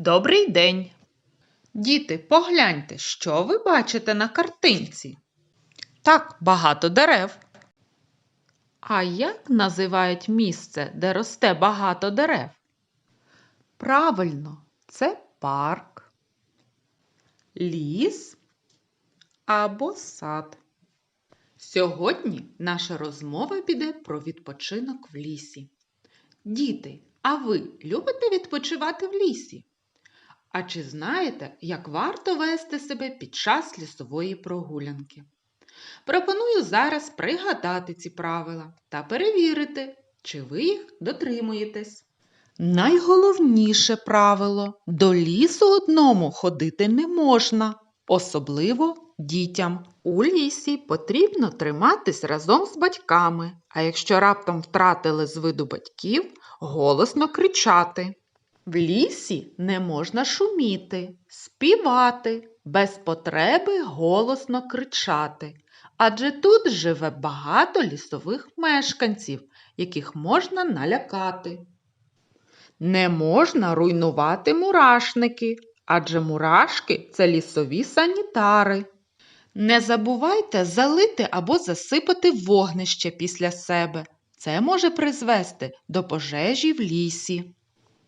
Добрий день. Діти, погляньте, що ви бачите на картинці? Так, багато дерев. А як називають місце, де росте багато дерев? Правильно, це парк, ліс або сад. Сьогодні наша розмова піде про відпочинок в лісі. Діти, а ви любите відпочивати в лісі? А чи знаєте, як варто вести себе під час лісової прогулянки? Пропоную зараз пригадати ці правила та перевірити, чи ви їх дотримуєтесь. Найголовніше правило до лісу одному ходити не можна, особливо дітям. У лісі потрібно триматись разом з батьками, а якщо раптом втратили з виду батьків, голосно кричати. В лісі не можна шуміти, співати, без потреби голосно кричати, адже тут живе багато лісових мешканців, яких можна налякати. Не можна руйнувати мурашники, адже мурашки це лісові санітари. Не забувайте залити або засипати вогнище після себе. Це може призвести до пожежі в лісі.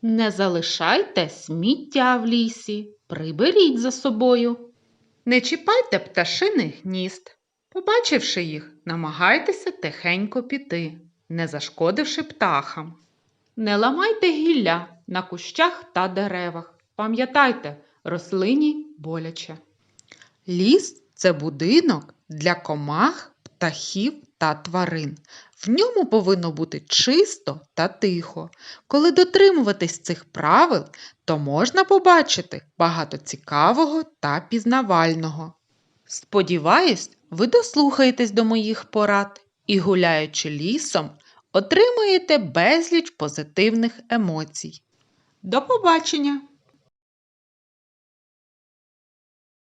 Не залишайте сміття в лісі, приберіть за собою. Не чіпайте пташиних гнізд. Побачивши їх, намагайтеся тихенько піти, не зашкодивши птахам. Не ламайте гілля на кущах та деревах. Пам'ятайте, рослині боляче. Ліс це будинок для комах, птахів та тварин. В ньому повинно бути чисто та тихо. Коли дотримуватись цих правил, то можна побачити багато цікавого та пізнавального. Сподіваюсь, ви дослухаєтесь до моїх порад і, гуляючи лісом, отримуєте безліч позитивних емоцій. До побачення!